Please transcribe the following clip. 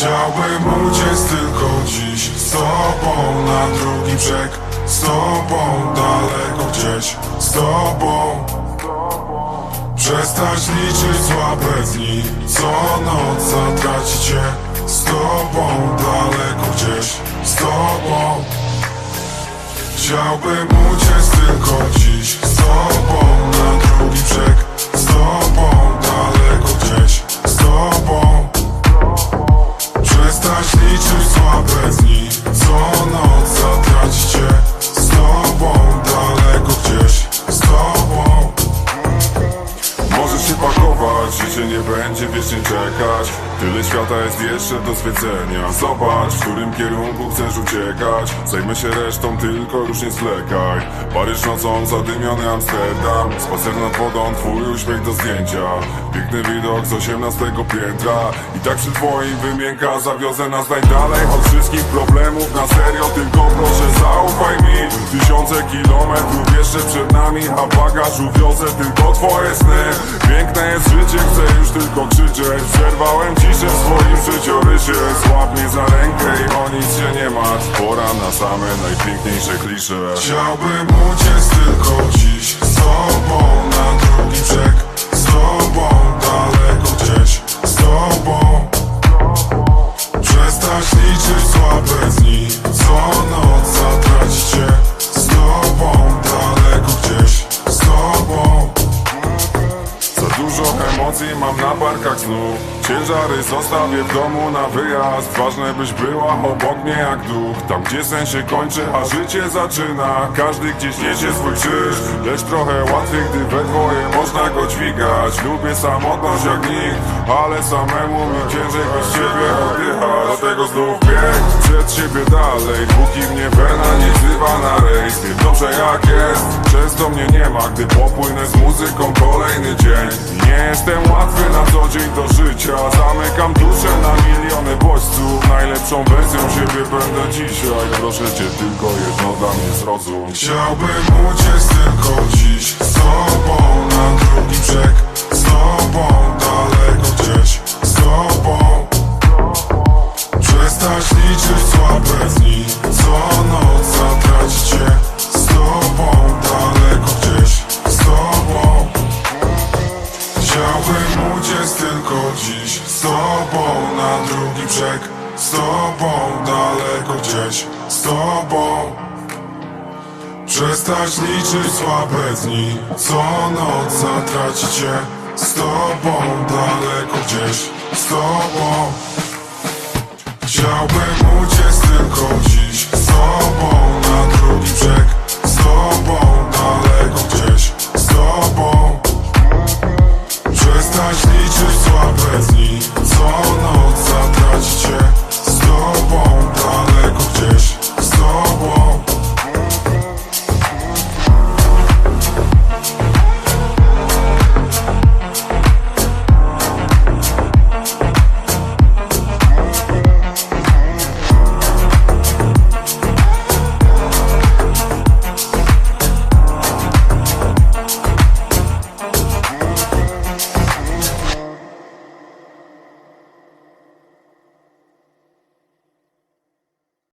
Chciałbym uciec tylko dziś. Z tobą na drugi brzeg. Z tobą daleko gdzieś. Z tobą. Przestać liczyć słabe dni. Co noc zatracić cię. Z tobą daleko gdzieś. Z tobą. Chciałbym uciec tylko dziś. Z tobą na drugi brzeg pakować, życie nie będzie wiecznie czekać. Tyle świata jest jeszcze do zwiedzenia. Zobacz, w którym kierunku chcesz uciekać. Zajmę się resztą, tylko już nie zwlekaj. Paryż nocą, zadymiony Amsterdam. Spacer nad wodą, twój uśmiech do zdjęcia. Piękny widok z osiemnastego piętra. I tak przy twoim wymienka zawiozę nas najdalej. Od wszystkich problemów na serio Tylko proszę zaufaj mi. Tysiące kilometrów jeszcze przed nami A bagaż uwiozę tylko twoje sny tylko krzyczeć Przerwałem ciszę w swoim życiorysie. Złap za rękę i o nic się nie martw. Pora na same najpiękniejsze klisze. Chciałbym uciec tylko dziś Z tobą na drugi brzeg dużo emocji mam na barkach znów Ciężary zostawię w domu na wyjazd. Ważne byś była obok mnie jak duch. Tam gdzie sen się kończy, a życie zaczyna. Każdy gdzieś niesie swój krzyż. Lecz trochę łatwiej, gdy we dwoje można go dźwigać. Lubię samotność jak nikt Ale samemu mi ciężej bez ciebie oddychać Dlatego znów bieg przed siebie dalej. Póki mnie wena nie wzywa na rejs. Wiem dobrze jak jest. Często mnie nie ma, gdy popłynę z muzyką kolejny dzień Nie jestem łatwy na co dzień do życia. Zamykam duszę na miliony bodźców. Najlepszą wersją siebie będę dzisiaj. Proszę cię tylko jedno dla mnie zrozum. Chciałbym uciec tylko dziś Z na drugi Chciałbym uciec tylko dziś. Z tobą na drugi brzeg. Z tobą daleko gdzieś. Z tobą. Przestać liczyć słabe dni. Co noc zatracić cię. Z tobą daleko gdzieś. Z tobą. Chciałbym uciec